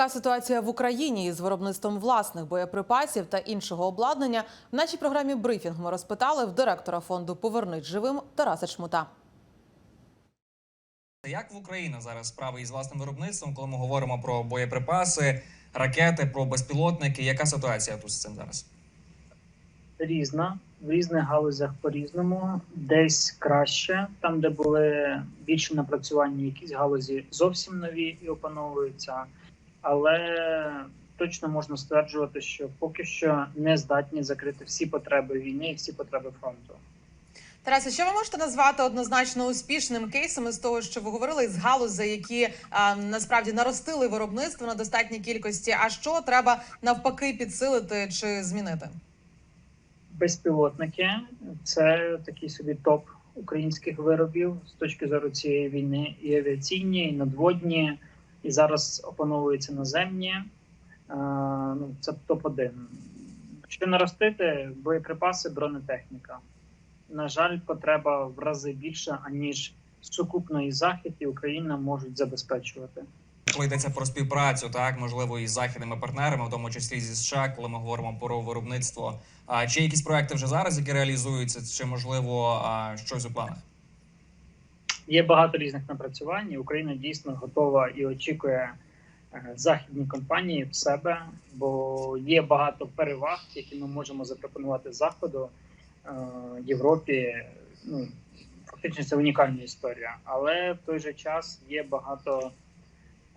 яка ситуація в Україні із виробництвом власних боєприпасів та іншого обладнання, в нашій програмі брифінг ми розпитали в директора фонду Повернись живим Тараса Чмута. Як в Україні зараз справи із власним виробництвом, коли ми говоримо про боєприпаси, ракети, про безпілотники? Яка ситуація тут з цим зараз? різна в різних галузях по-різному, десь краще, там, де були більше напрацювання, якісь галузі зовсім нові і опановуються, але точно можна стверджувати, що поки що не здатні закрити всі потреби війни і всі потреби фронту. Тарасе, що ви можете назвати однозначно успішним кейсом із того, що ви говорили з галузей, які а, насправді наростили виробництво на достатній кількості? А що треба навпаки підсилити чи змінити? Безпілотники це такий собі топ українських виробів з точки зору цієї війни, і авіаційні, і надводні, і зараз опановуються наземні. Е, ну, це топ 1 Що наростити боєприпаси, бронетехніка. На жаль, потреба в рази більша, аніж сукупно і Захід, і Україна можуть забезпечувати. Коли йдеться про співпрацю, так можливо, із західними партнерами, в тому числі зі США, коли ми говоримо про виробництво. А чи якісь проекти вже зараз, які реалізуються, чи можливо щось у планах? Є багато різних напрацювань. Україна дійсно готова і очікує е, західні компанії в себе, бо є багато переваг, які ми можемо запропонувати заходу е, Європі. Ну фактично це унікальна історія, але в той же час є багато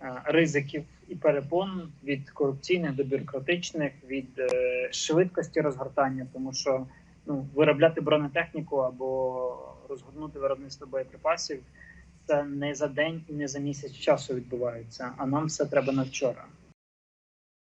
е, ризиків і перепон від корупційних до бюрократичних, від швидкості розгортання, тому що ну, виробляти бронетехніку або розгорнути виробництво боєприпасів це не за день і не за місяць часу відбувається, а нам все треба на вчора.